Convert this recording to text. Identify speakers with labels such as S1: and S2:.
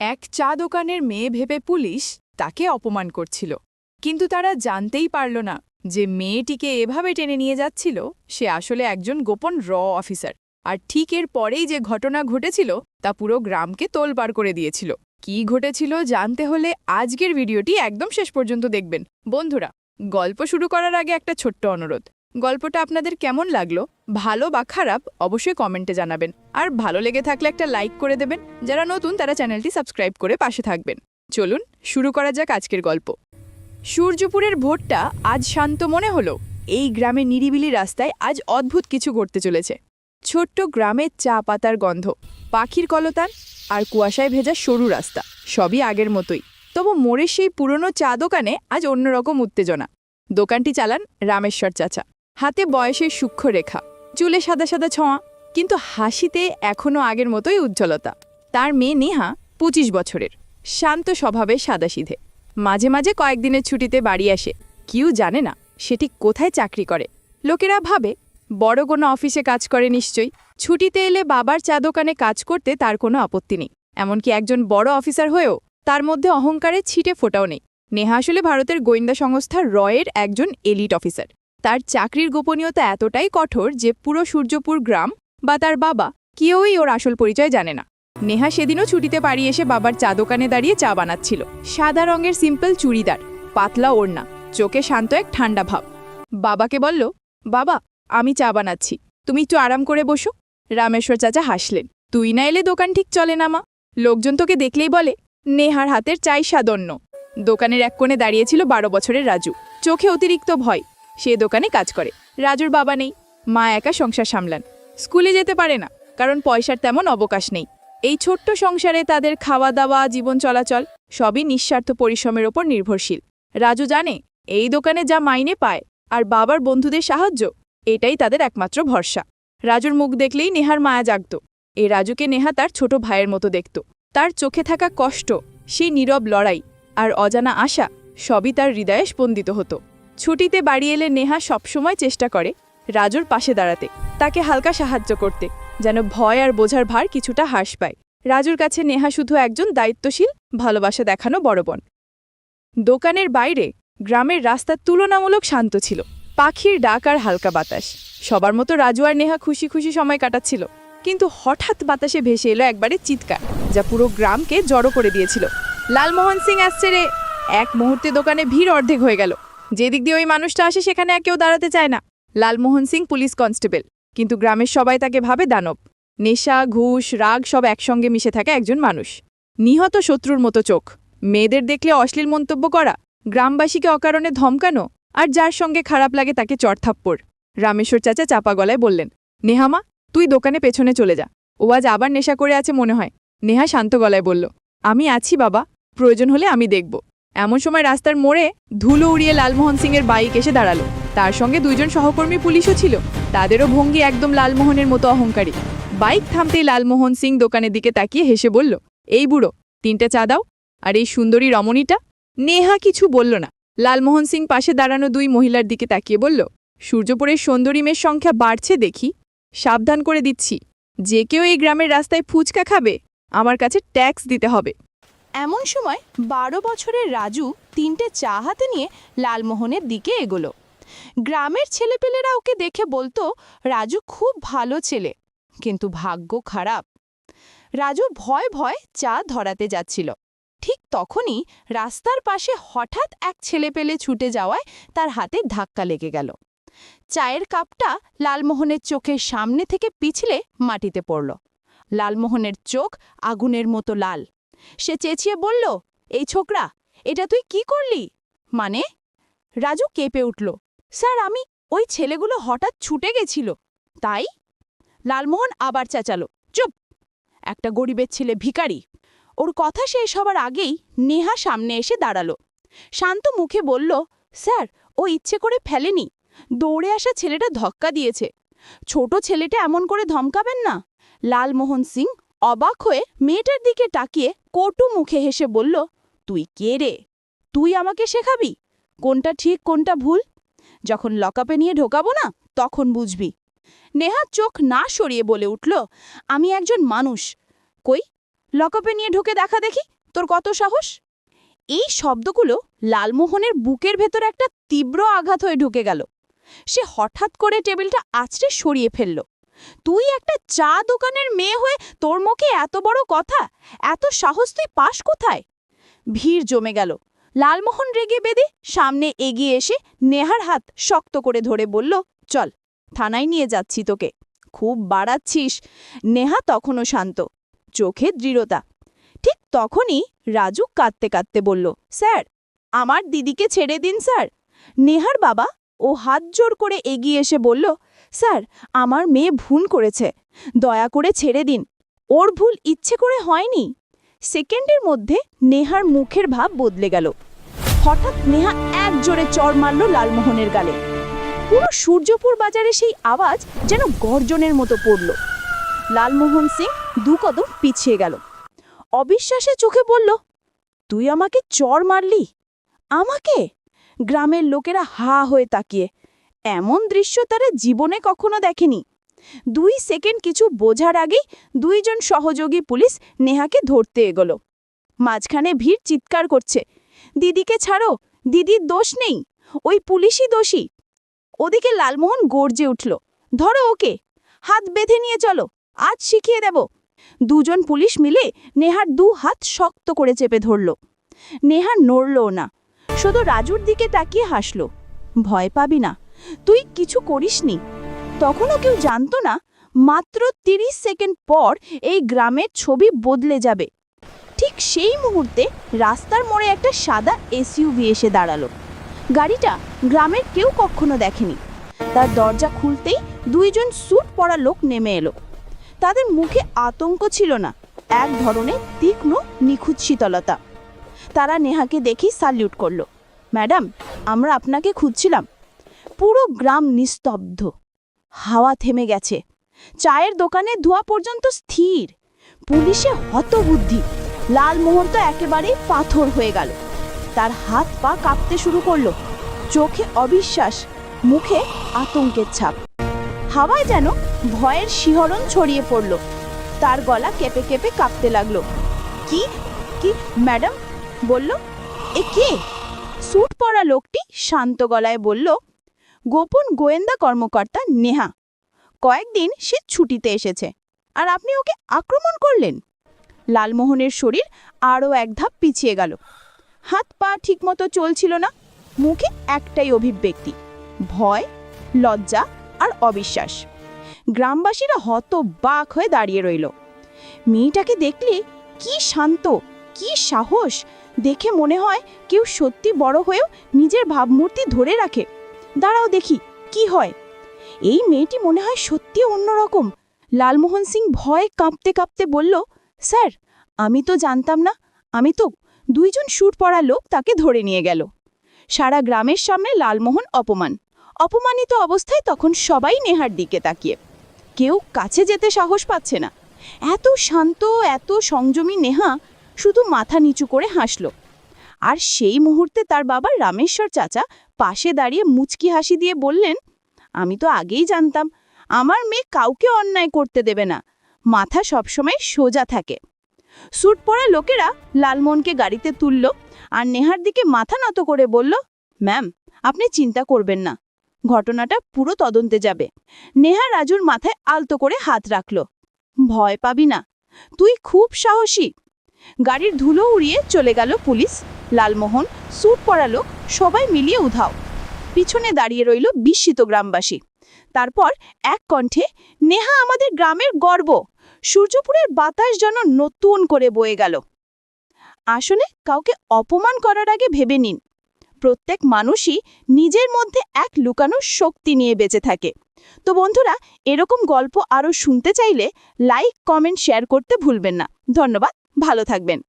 S1: এক চা দোকানের মেয়ে ভেবে পুলিশ তাকে অপমান করছিল। কিন্তু তারা জানতেই পারল না যে মেয়েটিকে এভাবে টেনে নিয়ে যাচ্ছিল, সে আসলে একজন গোপন র অফিসার। আর ঠিক এর পরেই যে ঘটনা ঘটেছিল, তা পুরো গ্রামকে তোলপাড় করে দিয়েছিল। কি ঘটেছিল জানতে হলে আজকের ভিডিওটি একদম শেষ পর্যন্ত দেখবেন। বন্ধুরা, গল্প শুরু করার আগে একটা ছোট্ট অনুরোধ। গল্পটা আপনাদের কেমন লাগল? ভালো বা খারাপ, অবশ্যই কমেন্টে জানাবেন। আর ভালো লেগে থাকলে একটা লাইক করে দেবেন। যারা নতুন, তারা চ্যানেলটি সাবস্ক্রাইব করে পাশে থাকবেন। চলুন, শুরু করা যাক আজকের গল্প। সূর্যপুরের ভোটটা আজ শান্ত মনে হলো। এই গ্রামে নিরিবিলি রাস্তায় আজ অদ্ভুত কিছু ঘটতে চলেছে। ছোট্ট গ্রামের চা পাতার গন্ধ, পাখির কলতান আর কুয়াশায় ভেজা সরু রাস্তা, সবই আগের মতোই। তবু মোড়ের সেই পুরনো চা দোকানে আজ অন্যরকম উত্তেজনা। দোকানটি চালান রামেশ্বর চাচা। হাতে বয়সের সূক্ষ্ম রেখা চুলে সাদা সাদা ছোঁয়া, কিন্তু হাসিতে এখনও আগের মতোই উজ্জ্বলতা। তার মেয়ে নেহা পঁচিশ বছরের, শান্ত স্বভাবে সাদাসিধে। মাঝে মাঝে কয়েকদিনের ছুটিতে বাড়ি আসে, কেউ জানে না সেটি কোথায় চাকরি করে। লোকেরা ভাবে, বড় কোনো অফিসে কাজ করে নিশ্চয়ই, ছুটিতে এলে বাবার চা দোকানে কাজ করতে তার কোনো আপত্তি নেই। এমনকি একজন বড় অফিসার হয়েও তার মধ্যে অহংকারে ছিটে ফোটাও নেই। নেহা আসলে ভারতের গোয়েন্দা সংস্থা রয়ের একজন এলিট অফিসার। তার চাকরির গোপনীয়তা এতটাই কঠোর যে পুরো সূর্যপুর গ্রাম বা তার বাবা কেউই ওর আসল পরিচয় জানে না। নেহা সেদিনও ছুটিতে বাড়ি এসে বাবার চা দোকানে দাঁড়িয়ে চা বানাচ্ছিল। সাদা রঙের সিম্পল চুড়িদার, পাতলা ওড়না, চোখে শান্ত এক ঠান্ডা ভাব। বাবাকে বলল, বাবা, আমি চা বানাচ্ছি, তুমি একটু আরাম করে বসো। রামেশ্বর চাচা হাসলেন, তুই না এলে দোকান ঠিক চলে না মা। লোকজন তোকে দেখলেই বলে, নেহার হাতের চাই সাদন্য। দোকানের এক কোণে দাঁড়িয়েছিল বারো বছরের রাজু। চোখে অতিরিক্ত ভয় সে দোকানে কাজ করে। রাজুর বাবা নেই, মা একা সংসার সামলান। স্কুলে যেতে পারে না, কারণ পয়সার তেমন অবকাশ নেই। এই ছোট্ট সংসারে তাদের খাওয়া দাওয়া জীবন চলাচল সবই নিঃস্বার্থ পরিশ্রমের ওপর নির্ভরশীল। রাজু জানে, এই দোকানে যা মাইনে পায় আর বাবার বন্ধুদের সাহায্য, এটাই তাদের একমাত্র ভরসা। রাজুর মুখ দেখলেই নেহার মায়া জাগত। এ রাজুকে নেহা তার ছোট ভাইয়ের মতো দেখত। তার চোখে থাকা কষ্ট, সেই নীরব লড়াই আর অজানা আশা সবই তার হৃদয়ে স্পন্দিত হতো। ছুটিতে বাড়ি এলে নেহা সবসময় চেষ্টা করে রাজুর পাশে দাঁড়াতে, তাকে হালকা সাহায্য করতে, যেন ভয় আর বোঝার ভার কিছুটা হ্রাস পায়। রাজুর কাছে নেহা শুধু একজন দায়িত্বশীল, ভালোবাসা দেখানো বড় বোন। দোকানের বাইরে গ্রামের রাস্তা তুলনামূলক শান্ত ছিল। পাখির ডাক আর হালকা বাতাস। সবার মতো রাজু আর নেহা খুশি খুশি সময় কাটাচ্ছিল। কিন্তু হঠাৎ বাতাসে ভেসে এলো একবারে চিৎকার, যা পুরো গ্রামকে জড়ো করে দিয়েছিল। লালমোহন সিং আসছে রে। এক মুহূর্তে দোকানে ভিড় অর্ধেক হয়ে গেল। যেদিক দিয়ে ওই মানুষটা আসে, সেখানে কেউ দাঁড়াতে চায় না। Lalmohan Singh, police constable. কিন্তু গ্রামের সবাই তাকে ভাবে দানব। নেশা, ঘুষ, রাগ সব একসঙ্গে মিশে থাকা একজন মানুষ। নিহত শত্রুর মতো চোখ। মেয়েদের দেখলে অশ্লীল মন্তব্য করা। গ্রামবাসীকে অকারণে ধমকানো। আর যার সঙ্গে খারাপ লাগে তাকে চড়থাপ্পড় রামেশ্বর চাচা চাপা গলায় বললেন, নেহামা, তুই দোকানে পেছনে চলে যা। ও আজ আবার নেশা করে আছে মনে হয়। নেহা শান্ত গলায় বলল, আমি আছি বাবা। প্রয়োজন হলে আমি দেখব। এমন সময় রাস্তার মোড়ে ধুলো উড়িয়ে লালমোহন সিংয়ের বাইক এসে দাঁড়াল। তার সঙ্গে দুইজন সহকর্মী পুলিশও ছিল। তাদেরও ভঙ্গি একদম লালমোহনের মতো অহংকারী। বাইক থামতেই লালমোহন সিং দোকানের দিকে তাকিয়ে হেসে বলল, এই বুড়ো, তিনটে চা দাও, আর এই সুন্দরী রমণীটা? নেহা কিছু বলল না। লালমোহন সিং পাশে দাঁড়ানো দুই মহিলার দিকে তাকিয়ে বলল, সূর্যপুরের সুন্দরী মেয়ের সংখ্যা বাড়ছে দেখি। সাবধান করে দিচ্ছি। যে কেউ এই গ্রামের রাস্তায় ফুচকা খাবে, আমার কাছে ট্যাক্স দিতে হবে।
S2: এমন সময় বারো বছরের রাজু তিনটে চা হাতে নিয়ে লালমোহনের দিকে এগোলো। গ্রামের ছেলেপেলেরা ওকে দেখে বলতো, রাজু খুব ভালো ছেলে, কিন্তু ভাগ্য খারাপ। রাজু ভয় ভয় চা ধরাতে যাচ্ছিল। ঠিক তখনই রাস্তার পাশে হঠাৎ এক ছেলেপেলে ছুটে যাওয়ায় তার হাতে ধাক্কা লেগে গেল। চায়ের কাপটা লালমোহনের চোখের সামনে থেকে পিছলে মাটিতে পড়ল। লালমোহনের চোখ আগুনের মতো লাল। সে চেঁচিয়ে বলল, এই ছোকরা, এটা তুই কি করলি? মানে? রাজু কেঁপে উঠল, স্যার, আমি ওই ছেলেগুলো হঠাৎ ছুটে গেছিল, তাই? লালমোহন আবার চেঁচালো, চুপ, একটা গরিবের ছেলে ভিখারি। ওর কথা শেষ হবার আগেই নেহা সামনে এসে দাঁড়াল, শান্ত মুখে বলল, স্যার, ও ইচ্ছে করে ফেলেনি, দৌড়ে আসা ছেলেটা ধক্কা দিয়েছে, ছোট ছেলেটা এমন করে ধমকাবেন না? লালমোহন সিং অবাক হয়ে মেয়েটার দিকে তাকিয়ে কটু মুখে হেসে বলল, তুই কে রে? তুই আমাকে শেখাবি? কোনটা ঠিক, কোনটা ভুল? যখন লকআপে নিয়ে ঢোকাবো না, তখন বুঝবি। নেহা চোখ না সরিয়ে বলে উঠল, আমি একজন মানুষ। কই, লকআপে নিয়ে ঢুকে দেখা দেখি? তোর কত সাহস? এই শব্দগুলো লালমোহনের বুকের ভেতর একটা তীব্র আঘাত হয়ে ঢুকে গেল। সে হঠাৎ করে টেবিলটা আছড়ে সরিয়ে ফেলল। তুই একটা চা দোকানের মেয়ে হয়ে তোর মুখে এত বড় কথা? এত সাহস তুই পাস কোথায়? ভিড় জমে গেল। লালমোহন রেগে বেদে সামনে এগিয়ে এসে নেহার হাত শক্ত করে ধরে বলল, চল, থানায় নিয়ে যাচ্ছি তোকে। খুব বাড়াচ্ছিস। নেহা তখনও শান্ত। চোখে দৃঢ়তা। ঠিক তখনই রাজু কাঁদতে কাঁদতে বলল, স্যার, আমার দিদিকে ছেড়ে দিন, স্যার। নেহার বাবা ও হাত জোর করে এগিয়ে এসে বলল স্যার, আমার মেয়ে ভুল করেছে। দয়া করে ছেড়ে দিন। ওর ভুল ইচ্ছে করে হয়নি। সেকেন্ডের মধ্যে নেহার মুখের ভাব বদলে গেল। হঠাৎ নেহা এক জোরে চড় মারল লালমোহনের গালে। পুরো সূর্যপুর বাজারে সেই আওয়াজ যেন গর্জনের মতো পড়ল। লালমোহন সিং দু কদম পিছিয়ে গেল। অবিশ্বাসে চোখে বলল, তুই আমাকে চর মারলি? আমাকে? গ্রামের লোকেরা হা হয়ে তাকিয়ে এমন দৃশ্য তারা জীবনে কখনো দেখেনি। দুই সেকেন্ড কিছু বোঝার আগেই দুইজন সহযোগী পুলিশ নেহাকে ধরতে এগোলো। মাঝখানে ভিড় চিৎকার করছে, দিদিকে ছাড়ো, দিদির দোষ নেই, ওই পুলিশই দোষী। ওদিকে লালমোহন গর্জে উঠল, ধরো ওকে, হাত বেঁধে নিয়ে চলো, আজ শিখিয়ে দেব। দুজন পুলিশ মিলে নেহার দু হাত শক্ত করে চেপে ধরল। নেহা নড়লও না, শুধু রাজুর দিকে তাকিয়ে হাসল, ভয় পাবি না তুই কিছু করিসনি। তখনও কেউ জানতো না, মাত্র তিরিশ সেকেন্ড পর এই গ্রামের ছবি বদলে যাবে। ঠিক সেই মুহূর্তে রাস্তার মোড়ে একটা সাদা এসইউভি এসে দাঁড়াল। গাড়িটা গ্রামের কেউ কখনো দেখেনি। তার দরজা খুলতেই দুইজন স্যুট পরা লোক নেমে এলো। তাদের মুখে আতঙ্ক ছিল না, এক ধরনের তীক্ষ্ণ নিখুঁত শীতলতা। তারা নেহাকে দেখেই সালিউট করল, ম্যাডাম, আমরা আপনাকে খুঁজছিলাম পুরো গ্রাম নিস্তব্ধ। হাওয়া থেমে গেছে। চায়ের দোকানে ধোয়া পর্যন্ত স্থির। পুলিশে হতবুদ্ধি। লালমোহন তো একেবারেই পাথর হয়ে গেল। তার হাত পা কাঁপতে শুরু করল। চোখে অবিশ্বাস, মুখে আতঙ্কের ছাপ। হাওয়ায় যেন ভয়ের শিহরণ ছড়িয়ে পড়ল। তার গলা কেঁপে কেঁপে কাঁপতে লাগল। কি? কি, ম্যাডাম? বলল। এ কে? স্যুট পরা লোকটি শান্ত গলায় বলল গোপন গোয়েন্দা কর্মকর্তা নেহা। কয়েকদিন সে ছুটিতে এসেছে। আর আপনি ওকে আক্রমণ করলেন। লালমোহনের শরীর আরও এক ধাপ পিছিয়ে গেল। হাত পা ঠিকমতো চলছিল না। মুখে একটাই অভিব্যক্তি, ভয়, লজ্জা আর অবিশ্বাস। গ্রামবাসীরা হত বাক হয়ে দাঁড়িয়ে রইল। মেয়েটাকে দেখলে কি শান্ত, কি সাহস, দেখে মনে হয় কেউ সত্যি বড় হয়েও নিজের ভাবমূর্তি ধরে রাখে। দাঁড়াও দেখি, কি হয়? এই মেয়েটি মনে হয় সত্যি অন্যরকম। লালমোহন সিং ভয়ে কাঁপতে কাঁপতে বলল, স্যার, আমি তো জানতাম না, আমি তো দুইজন সুর পড়া লোক তাকে ধরে নিয়ে গেল। সারা গ্রামের সামনে লালমোহন অপমান। অপমানিত অবস্থায় তখন সবাই নেহার দিকে তাকিয়ে। কেউ কাছে যেতে সাহস পাচ্ছে না। এত শান্ত, এত সংযমী নেহা শুধু মাথা নিচু করে হাসল। আর সেই মুহূর্তে তার বাবা রামেশ্বর চাচা পাশে দাঁড়িয়ে মুচকি হাসি দিয়ে বললেন, আমি তো আগেই জানতাম, আমার মেয়ে কাউকে অন্যায় করতে দেবে না, মাথা সবসময় সোজা থাকে। স্যুট পরা লোকেরা লালমোহনকে গাড়িতে তুলল আর নেহার দিকে মাথা নত করে বলল, ম্যাম, আপনি চিন্তা করবেন না, ঘটনাটা পুরো তদন্তে যাবে। নেহা রাজুর মাথায় আলতো করে হাত রাখল, ভয় পাবি না, তুই খুব সাহসী গাড়ির ধুলো উড়িয়ে চলে গেল পুলিশ। লালমোহন স্যুট পরা লোক, সবাই মিলিয়ে উধাও। পিছনে দাঁড়িয়ে রইল বিস্মিত গ্রামবাসী। তারপর এক কণ্ঠে, নেহা আমাদের গ্রামের গর্ব। সূর্যপুরের বাতাস যেন নতুন করে বয়ে গেল। আসলে কাউকে অপমান করার আগে ভেবে নিন। প্রত্যেক মানুষই নিজের মধ্যে এক লুকানো শক্তি নিয়ে বেঁচে থাকে। তো বন্ধুরা, এরকম গল্প আরও শুনতে চাইলে লাইক, কমেন্ট, শেয়ার করতে ভুলবেন না। ধন্যবাদ। ভালো থাকবেন।